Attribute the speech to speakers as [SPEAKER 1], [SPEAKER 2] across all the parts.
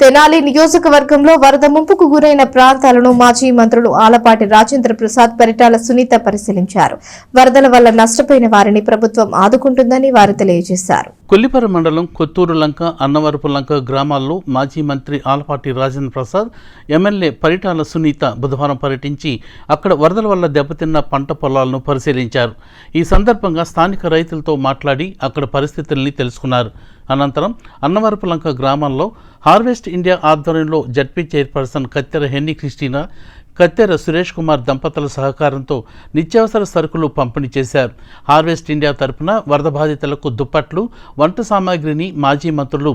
[SPEAKER 1] తెనాలి నియోజకవర్గంలో వరద ముంపుకు గురైన ప్రాంతాలను మాజీ మంత్రులు ఆలపాటి రాజేంద్ర ప్రసాద్ పరిటాల సునీత పరిశీలించారు. వరదల వల్ల నష్టపోయిన వారిని ప్రభుత్వం ఆదుకుంటుందని వారు తెలియజేశారు.
[SPEAKER 2] కొల్లిపర మండలం కొత్తూరు లంక అన్నవరపు లంక గ్రామాల్లో మాజీ మంత్రి ఆలపాటి రాజేంద్ర ప్రసాద్ ఎమ్మెల్యే పరిటాల సునీత బుధవారం పర్యటించి అక్కడ వరదల వల్ల దెబ్బతిన్న పంట పొలాలను పరిశీలించారు. ఈ సందర్భంగా స్థానిక రైతులతో మాట్లాడి అక్కడ పరిస్థితుల్ని తెలుసుకున్నారు. అనంతరం అన్నవరపు లంక గ్రామంలో హార్వెస్ట్ ఇండియా ఆధ్వర్యంలో జడ్పీ చైర్పర్సన్ కత్తెర హెన్నీ క్రిస్టినా కత్తెర సురేష్ కుమార్ దంపతుల సహకారంతో నిత్యావసర సరుకులు పంపిణీ చేశారు. హార్వెస్ట్ ఇండియా తరపున వరద బాధితులకు దుప్పట్లు వంట సామాగ్రిని మాజీ మంత్రులు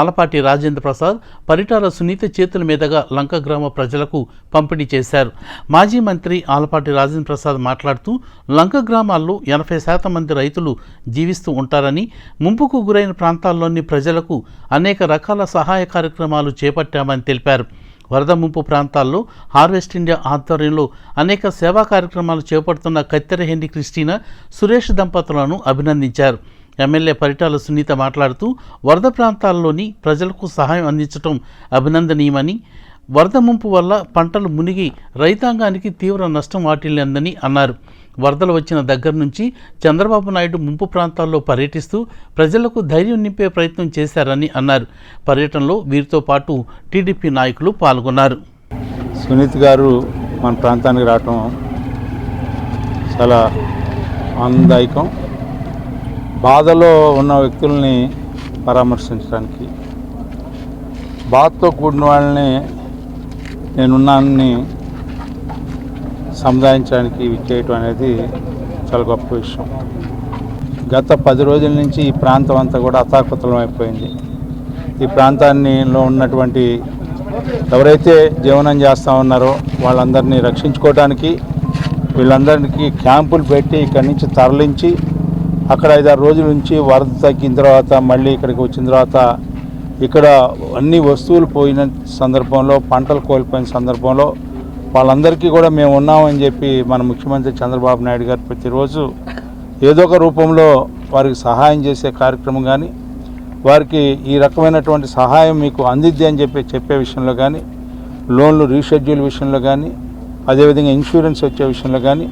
[SPEAKER 2] ఆలపాటి రాజేంద్ర ప్రసాద్ పరిటాల సునీత చేతుల మీదుగా లంక గ్రామ ప్రజలకు పంపిణీ చేశారు. మాజీ మంత్రి ఆలపాటి రాజేంద్ర ప్రసాద్ మాట్లాడుతూ లంక గ్రామాల్లో ఎనభై శాతం మంది రైతులు జీవిస్తూ ఉంటారని ముంపుకు గురైన ప్రాంతాల్లోని ప్రజలకు అనేక రకాల సహాయ కార్యక్రమాలు చేపట్టామని తెలిపారు. వరద ముంపు ప్రాంతాల్లో హార్వెస్ట్ ఇండియా ఆధ్వర్యంలో అనేక సేవా కార్యక్రమాలు చేపడుతున్న కత్తెర హెండి క్రిస్టినా సురేష్ దంపతులను అభినందించారు. ఎమ్మెల్యే పరిటాల సునీత మాట్లాడుతూ వరద ప్రాంతాల్లోని ప్రజలకు సహాయం అందించడం అభినందనీయమని వరద ముంపు వల్ల పంటలు మునిగి రైతాంగానికి తీవ్ర నష్టం వాటిల్లిందని అన్నారు. వరదలు వచ్చిన దగ్గర నుంచి చంద్రబాబు నాయుడు ముంపు ప్రాంతాల్లో పర్యటిస్తూ ప్రజలకు ధైర్యం నింపే ప్రయత్నం చేశారని అన్నారు. పర్యటనలో వీరితో పాటు టీడీపీ నాయకులు పాల్గొన్నారు.
[SPEAKER 3] సునీత్ గారు మన ప్రాంతానికి రావటం చాలా ఆనందాయకం బాధలో ఉన్న వ్యక్తుల్ని పరామర్శించడానికి బాధతో కూడిన వాళ్ళని నేనున్నానని సముదాయించడానికి విచ్చేయటం అనేది చాలా గొప్ప విషయం. గత పది రోజుల నుంచి ఈ ప్రాంతం అంతా కూడా అతాకుతలం అయిపోయింది. ఈ ప్రాంతాన్నిలో ఉన్నటువంటి ఎవరైతే జీవనం చేస్తూ ఉన్నారో వాళ్ళందరినీ రక్షించుకోవడానికి వీళ్ళందరికీ క్యాంపులు పెట్టి ఇక్కడి నుంచి తరలించి అక్కడ ఐదారు రోజుల నుంచి వరద తగ్గిన తర్వాత మళ్ళీ ఇక్కడికి వచ్చిన తర్వాత ఇక్కడ అన్ని వస్తువులు పోయిన సందర్భంలో పంటలు కోల్పోయిన సందర్భంలో వాళ్ళందరికీ కూడా మేము ఉన్నామని చెప్పి మన ముఖ్యమంత్రి చంద్రబాబు నాయుడు గారు ప్రతిరోజు ఏదో ఒక రూపంలో వారికి సహాయం చేసే కార్యక్రమం కానీ వారికి ఈ రకమైనటువంటి సహాయం మీకు అందిద్ది అని చెప్పి చెప్పే విషయంలో కానీ లోన్లు రీషెడ్యూల్ విషయంలో కానీ అదేవిధంగా ఇన్సూరెన్స్ వచ్చే విషయంలో కానీ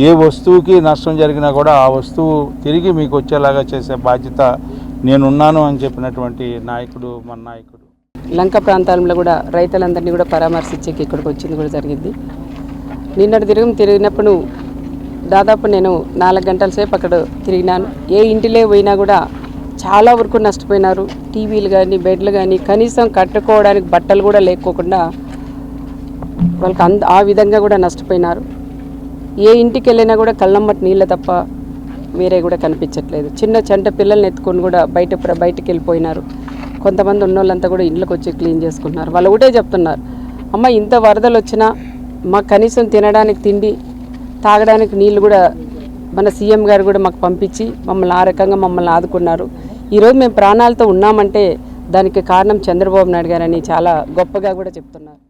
[SPEAKER 3] ఏ వస్తువుకి నష్టం జరిగినా కూడా ఆ వస్తువు తిరిగి మీకు వచ్చేలాగా చేసే బాధ్యత నేనున్నాను అని చెప్పినటువంటి నాయకుడు మన నాయకుడు.
[SPEAKER 4] లంక ప్రాంతాలలో కూడా రైతులందరినీ కూడా పరామర్శించేకి ఇక్కడికి వచ్చింది కూడా జరిగింది. నిన్నటి తిరుగు తిరిగినప్పుడు దాదాపు నేను నాలుగు గంటల సేపు అక్కడ తిరిగినాను. ఏ ఇంటిలో పోయినా కూడా చాలా వరకు నష్టపోయినారు. టీవీలు కానీ బెడ్లు కానీ కనీసం కట్టుకోవడానికి బట్టలు కూడా లేకోకుండా వాళ్ళకి అంద ఆ విధంగా కూడా నష్టపోయినారు. ఏ ఇంటికి వెళ్ళినా కూడా కళ్ళమ్మటి నీళ్ళ తప్ప వేరే కూడా కనిపించట్లేదు. చిన్న చెంట పిల్లల్ని ఎత్తుకొని కూడా బయట బయటకు వెళ్ళిపోయినారు. కొంతమంది ఉన్నోళ్ళంతా కూడా ఇంట్లోకి వచ్చి క్లీన్ చేసుకుంటున్నారు. వాళ్ళు ఒకటే చెప్తున్నారు. అమ్మ ఇంత వరదలు వచ్చినా మాకు కనీసం తినడానికి తిండి తాగడానికి నీళ్ళు కూడా మన సీఎం గారు కూడా మాకు పంపించి మమ్మల్ని ఆ రకంగా మమ్మల్ని ఆదుకున్నారు. ఈరోజు మేము ప్రాణాలతో ఉన్నామంటే దానికి కారణం చంద్రబాబు నాయుడు గారని చాలా గొప్పగా కూడా చెప్తున్నారు.